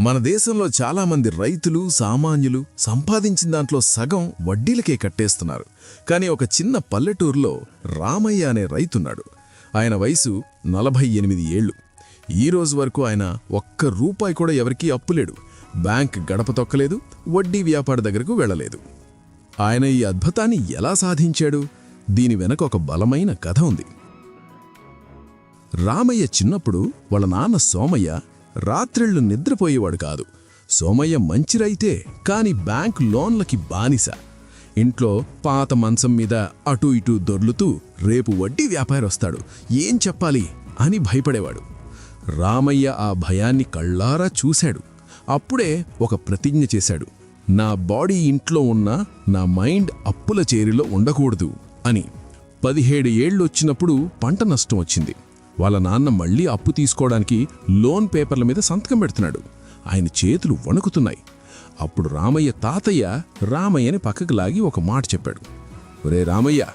మన దేశంలో చాలామంది రైతులు సామాన్యులు సంపాదించిన దాంట్లో సగం వడ్డీలకే కట్టేస్తున్నారు. కానీ ఒక చిన్న పల్లెటూరులో రామయ్య అనే రైతున్నాడు. ఆయన వయసు నలభై ఎనిమిది ఏళ్ళు. ఈ రోజు వరకు ఆయన ఒక్క రూపాయి కూడా ఎవరికీ అప్పులేడు బ్యాంక్ గడప తొక్కలేదు వడ్డీ వ్యాపార దగ్గరకు వెళ్ళలేదు. ఆయన ఈ అద్భుతాన్ని ఎలా సాధించాడు? దీని వెనక ఒక బలమైన కథ ఉంది. రామయ్య చిన్నప్పుడు వాళ్ళ నాన్న సోమయ్య రాత్రిళ్ళు నిద్రపోయేవాడు కాదు. సోమయ్య మంచిరైతే కాని బ్యాంక్ లోన్లకి బానిస. ఇంట్లో పాత మంచం మీద అటూ ఇటూ దొర్లుతూ రేపు వడ్డీ వ్యాపారొస్తాడు. ఏం చెప్పాలి అని భయపడేవాడు. రామయ్య ఆ భయాన్ని కళ్ళారా చూశాడు. అప్పుడే ఒక ప్రతిజ్ఞ చేశాడు. నా బాడీ ఇంట్లో ఉన్న నా మైండ్ అప్పుల చేరిలో ఉండకూడదు అని. పదిహేడు ఏళ్ళొచ్చినప్పుడు పంట నష్టం వచ్చింది. వాళ్ళ నాన్న మళ్ళీ అప్పు తీసుకోవడానికి లోన్ పేపర్ల మీద సంతకం పెడుతున్నాడు. ఆయన చేతులు వణుకుతున్నాయి. అప్పుడు రామయ్య తాతయ్య రామయ్యని పక్కకు లాగి ఒక మాట చెప్పాడు. ఒరే రామయ్య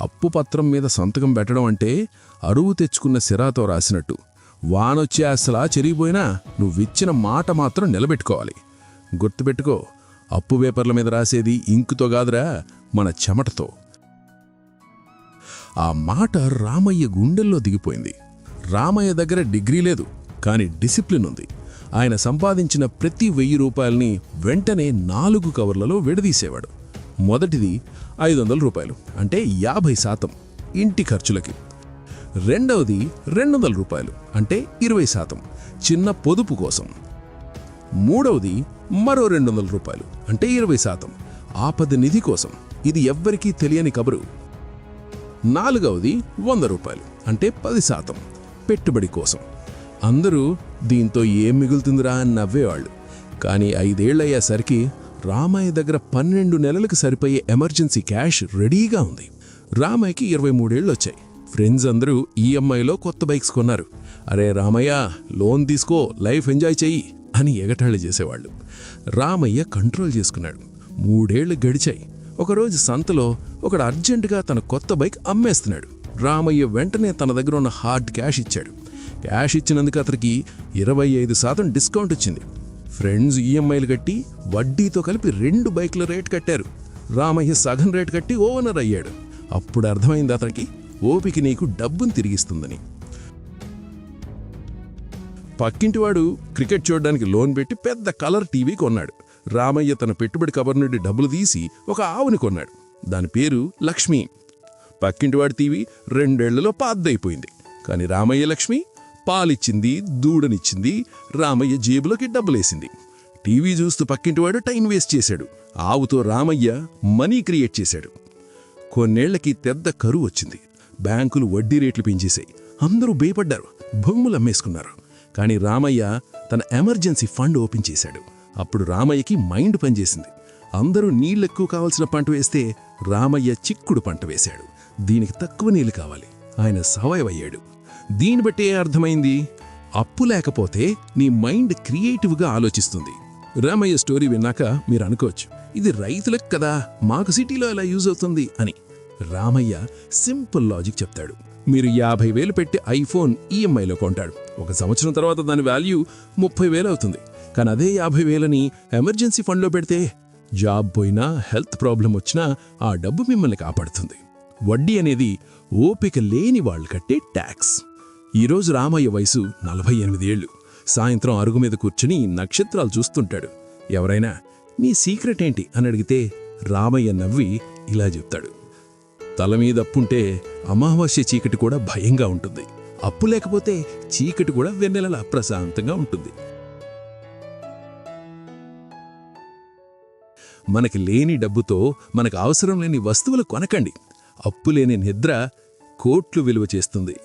అప్పు పత్రం మీద సంతకం పెట్టడం అంటే అరువు తెచ్చుకున్న సిరాతో రాసినట్టు. వానొచ్చే అసలా చెరిగిపోయినా నువ్విచ్చిన మాట మాత్రం నిలబెట్టుకోవాలి. గుర్తుపెట్టుకో అప్పు పేపర్ల మీద రాసేది ఇంకుతో కాదురా మన చెమటతో. ఆ మాట రామయ్య గుండెల్లో దిగిపోయింది. రామయ్య దగ్గర డిగ్రీ లేదు కానీ డిసిప్లిన్ ఉంది. ఆయన సంపాదించిన ప్రతి వెయ్యి రూపాయల్ని వెంటనే నాలుగు కవర్లలో విడదీసేవాడు. మొదటిది ఐదు వందల రూపాయలు అంటే యాభై శాతం ఇంటి ఖర్చులకి. రెండవది రెండు వందల రూపాయలు అంటే ఇరవై శాతం చిన్న పొదుపు కోసం. మూడవది మరో రెండు వందల రూపాయలు అంటే ఇరవై శాతం ఆపద నిధి కోసం. ఇది ఎవ్వరికీ తెలియని కబరు. నాలుగవది వంద రూపాయలు అంటే పది శాతం పెట్టుబడి కోసం. అందరూ దీంతో ఏం మిగులుతుందిరా అని నవ్వేవాళ్ళు. కానీ ఐదేళ్ళయ్యేసరికి రామయ్య దగ్గర పన్నెండు నెలలకు సరిపోయే ఎమర్జెన్సీ క్యాష్ రెడీగా ఉంది. రామయ్యకి ఇరవై మూడేళ్ళు వచ్చాయి ఫ్రెండ్స్ అందరూ ఈఎంఐలో కొత్త బైక్స్ కొన్నారు. అరే రామయ్య లోన్ తీసుకో లైఫ్ ఎంజాయ్ చెయ్యి అని ఎగటాళి చేసేవాళ్ళు. రామయ్య కంట్రోల్ చేసుకున్నాడు. మూడేళ్ళు గడిచాయి. ఒకరోజు సంతలో ఒకడు అర్జెంటుగా తన కొత్త బైక్ అమ్మేస్తున్నాడు. రామయ్య వెంటనే తన దగ్గర ఉన్న హార్డ్ క్యాష్ ఇచ్చాడు. క్యాష్ ఇచ్చినందుకు అతనికి ఇరవై ఐదు శాతం డిస్కౌంట్ వచ్చింది. ఫ్రెండ్స్ ఈఎంఐలు కట్టి వడ్డీతో కలిపి రెండు బైక్ల రేట్ కట్టారు. రామయ్య సగం రేట్ కట్టి ఓనర్ అయ్యాడు. అప్పుడు అర్థమైంది అతనికి ఓపిక నీకు డబ్బును తిరిగిస్తుందని. పక్కింటివాడు క్రికెట్ చూడడానికి లోన్ పెట్టి పెద్ద కలర్ టీవీ కొన్నాడు. రామయ్య తన పెట్టుబడి కవర్ నుండి డబ్బులు తీసి ఒక ఆవుని కొన్నాడు. దాని పేరు లక్ష్మి. పక్కింటివాడి టీవీ రెండేళ్ళలో పాద్దయిపోయింది. కానీ రామయ్య లక్ష్మి పాలిచ్చింది దూడనిచ్చింది రామయ్య జేబులోకి డబ్బులేసింది. టీవీ చూస్తూ పక్కింటివాడు టైం వేస్ట్ చేశాడు. ఆవుతో రామయ్య మనీ క్రియేట్ చేశాడు. కొన్నేళ్ళకి పెద్ద కరువు వచ్చింది. బ్యాంకులు వడ్డీ రేట్లు పెంచేశాయి. అందరూ భయపడ్డారు. బొమ్ములు అమ్మేసుకున్నారు. కానీ రామయ్య తన ఎమర్జెన్సీ ఫండ్ ఓపెన్ చేశాడు. అప్పుడు రామయ్యకి మైండ్ పనిచేసింది. అందరూ నీళ్ళెక్కువ కావాల్సిన పంట వేస్తే రామయ్య చిక్కుడు పంట వేశాడు. దీనికి తక్కువ నీళ్ళు కావాలి. ఆయన సవైవ్ అయ్యాడు దీన్ని బట్టి ఏ అర్థమైంది? అప్పు లేకపోతే నీ మైండ్ క్రియేటివ్గా ఆలోచిస్తుంది. రామయ్య స్టోరీ విన్నాక మీరు అనుకోవచ్చు. ఇది రైతులకు కదా మాకు సిటీలో ఎలా యూజ్ అవుతుంది అని. రామయ్య సింపుల్ లాజిక్ చెప్తాడు. మీరు యాభై వేలు పెట్టి ఐఫోన్ ఈఎంఐలో కొంటాడు. ఒక సంవత్సరం తర్వాత దాని వాల్యూ ముప్పై వేలు అవుతుంది. కానీ అదే యాభై వేలని ఎమర్జెన్సీ ఫండ్లో పెడితే జాబ్ పోయినా హెల్త్ ప్రాబ్లం వచ్చినా ఆ డబ్బు మిమ్మల్ని కాపాడుతుంది. వడ్డీ అనేది ఓపిక లేని వాళ్ళు కట్టే ట్యాక్స్. ఈరోజు రామయ్య వయసు నలభై ఎనిమిది ఏళ్ళు. సాయంత్రం అరుగు మీద కూర్చుని నక్షత్రాలు చూస్తుంటాడు. ఎవరైనా నీ సీక్రెట్ ఏంటి? అని అడిగితే రామయ్య నవ్వి ఇలా చెప్తాడు. తల మీద అప్పుంటే అమావాస్య చీకటి కూడా భయంగా ఉంటుంది. అప్పు లేకపోతే చీకటి కూడా వెన్నెలలా ప్రశాంతంగా ఉంటుంది. మనకి లేని డబ్బుతో మనకు అవసరం లేని వస్తువులు కొనకండి. అప్పులేని నిద్ర కోట్లు విలువ చేస్తుంది.